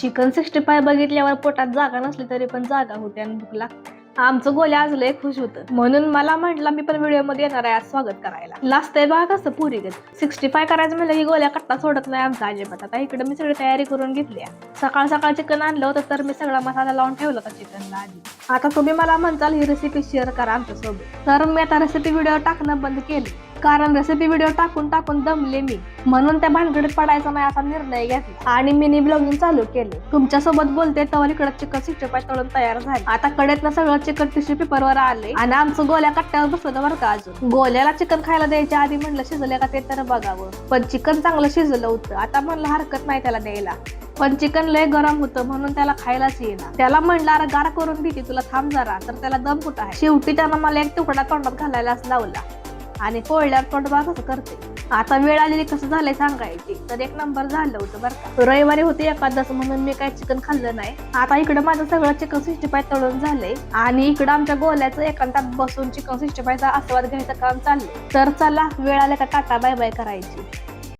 Chicken sixty five बघितल्यावर पोटात जागा नसली तरी पण जागा होते आणि भूक लागते. आमचं गोल्या आज लय खुश होतं. म्हणून मला म्हटलं मी पण व्हिडिओमध्ये येणार आहे आज स्वागत करायला. लास्ट बघा कसं पुरी सिक्स्टी फाय करायचं म्हणलं की गोल्या कट्टा सोडत नाही आमचा अजिबात. आता इकडे मी सगळी तयारी करून घेतली आहे. सकाळ सकाळ चिकन आणलं होतं तर मी सगळा मसाला लावून ठेवला होता चिकनला आधी. आता तुम्ही मला म्हणताल ही रेसिपी शेअर करा आमच्यासोबत. तर मी आता रेसिपी व्हिडिओ टाकणं बंद केली. कारण रेसिपी व्हिडिओ टाकून टाकून दमले मी. म्हणून त्या भानगडीत पडायचा नाही असा निर्णय घेतला. आणि मिनी ब्लॉगिंग चालू केले. तुमच्यासोबत बोलते तवर इकडे चिकन सिक्स्टी तळून तयार झाले. आता कडेतनं सगळं चिकन टिश्यू पेपरवर आले आणि आमचं गोल्या कट्ट्यावर बसलं बरं का अजून. गोल्याला चिकन खायला द्यायच्या आधी म्हणलं शिजले का ते तर बघावं. पण चिकन चांगलं शिजलं होतं. आता म्हणलं हरकत नाही त्याला द्यायला. पण चिकन लय गरम होतं म्हणून त्याला खायलाच येईना. त्याला म्हणलं अरे गार करून देते तुला थांब जरा. तर त्याला दम कुठं आहे? शेवटी त्यानं मला एक तुकडा तोंडात घालायलाच लावला. आणि पोळल्यावर तोंड करते. आता वेळ आलेली कसं झालंय सांगायची. तर एक नंबर झालं होतं बरं का. रविवारी होते एकादस म्हणून मी काय चिकन खाल्लं नाही. आता इकडं माझं सगळं चिकन सिक्स्टी फाय तळून झालंय. आणि इकडं आमच्या गोल्याचं एकांतात बसून चिकन सिक्स्टी फायचा आस्वाद घ्यायचं काम चाललंय. तर चला वेळ आल्या का टाटा बाय बाय करायची.